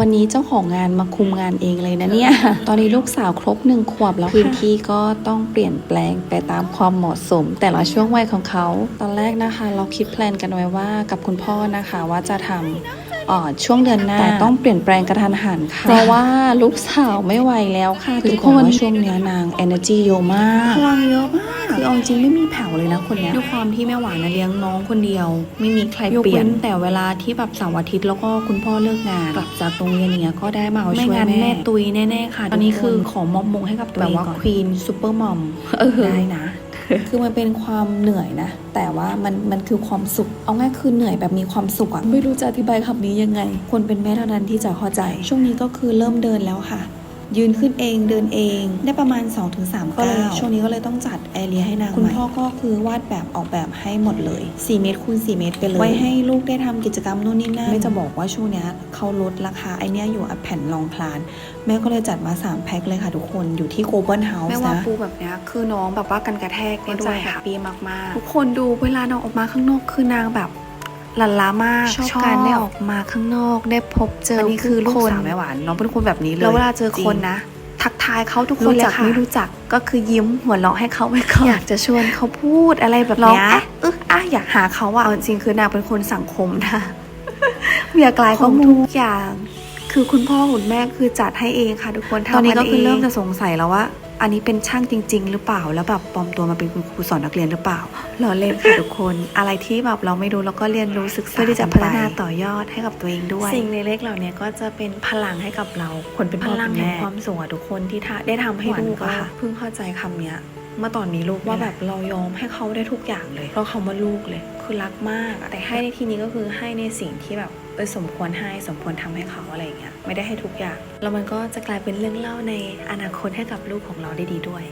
วันนี้เจ้าของงานมาคุมงานเองเลยนะเนี่ย ตอนนี้ลูกสาวครบหนึ่งขวบแล้วพื้นที่ก็ต้องเปลี่ยนแปลงไปตามความเหมาะสม แต่ละช่วงวัยของเขา ตอนแรกนะคะ เราคิดแพลนกันไว้ว่ากับคุณพ่อนะคะว่าจะทำเอ่อช่วงเดือนหน้าแต่ต้องเปลี่ยนแปลงกระทันหันค่ะ เพราะว่าลูกสาวไม่ไหวแล้วค่ะ ทุกคนช่วงเนี้ยนาง energy เยอะมากพลังเยอะมาก คือเอาจริงไม่มีแผ่วเลยนะคนเนี้ยด้วยความที่แม่หวานนะเลี้ยงน้องคนเดียว ไม่มีใครเปลี่ยนแต่เวลาที่แบบเสาร์อาทิตย์แล้วก็คุณพ่อเลิกงานกลับจากโรงเรียนอย่างเงี้ยก็ได้มาเอาช่วยแม่แม่ตุยแน่ๆค่ะตอนนี้คือขอมอบมงให้กับตัวเองแบบว่าควีนซูเปอร์มอมได้นะคือมันเป็นความเหนื่อยนะ แต่ว่ามันมันคือความสุข เอาง่ายคือเหนื่อยแบบมีความสุขอะไม่รู้จะอธิบายคำนี้ยังไง คนเป็นแม่เท่านั้นที่จะเข้าใจ ช่วงนี้ก็คือเริ่มเดินแล้วค่ะ ยืนขึ้นเองเดินเอง ได้ประมาณ 2-3ก้าวช่วงนี้ก็เลยต้องจัดแอเรียให้นางคุณพ่อก็คือวาดแบบออกแบบให้หมดเลย 4 เมตรคูณ4เมตรไปเลย ไว้ให้ลูกได้ทำกิจกรรมนู่นนี่นั่นไม่จะบอกว่าช่วงเนี้ยเขาลดราคาไอเนี้ยอยู่อันแผ่นรองคลาน แม่ก็เลยจัดมา 3 แพ็คเลยค่ะทุกคนอยู่ที่โกลบอลเฮาส์นะแม่ว่าปูแบบเนี้ยคือน้องแบบว่ากันกระแทกเนี่ยด้วยแฮปปี้มากๆ ทุกคนดูเวลาน้องออกมาข้างนอกคือนางแบบห ลันล้ามากชอบการได้ออกมาข้างนอกได้พบเจออัอันนนี้นี้คืคืออลูลูกกสาสาววแม่แม่หหวาวานนน้องเป็นคนแบบนี้เลยแล้วเวลาเจอคนนะ ทักทายเขาทุกคนรู้เลจัยกค่ะไม่รู้จักก็คือยิ้มหัวเราะให้เขาไว้ก่อนอยากจะชวนเขาพูดอะไรแบบร้องเนี้ยเอ๊ะเอออะอยากหาเขาอะเอาจริงๆคือนางเป็นคนสังคมนะอยากกลายข้ข้ออมูมูลลทุกอย่าง คือคุณพ่อคุณแม่คือจัดให้เองค่ะทุกคนตอนนี้ก็คือทำเริ่มงจะสงสัยแล้วว่า อันนี้เป็นช่างจริง ๆ หรือเปล่า แล้วแบบปลอมตัวมาเป็นคุณครูสอนนักเรียนหรือเปล่าเราเล่นค่ะทุกคน อะไรที่แบบเราไม่รู้เราก็เรียนรู้ศึกษาเพื่อที่จะพัฒนาต่อยอดให้กับตัวเองด้วย สิ่งเล็กๆเหล่านี้ก็จะเป็นพลังให้กับเรา คนเป็นพลังแห่งความสุขอะทุกคนที่ได้ทำให้ลูกค่ะเพิ่งเข้าใจคำเนี้ย มื่อตอนมีลูกว่าแบบเรายอมให้เขาได้ทุกอย่างเลยเพราะคำว่าลูกเลย คือรักมากอะแต่ให้ในที่นี้ก็คือให้ในสิ่งที่แบบเออสมควรให้สมควรทำให้เขาอะไรอย่างเงี้ยไม่ได้ให้ทุกอย่าง แล้วมันก็จะกลายเป็นเรื่องเล่าในอนาคตให้กับลูกของเราได้ดีด้วย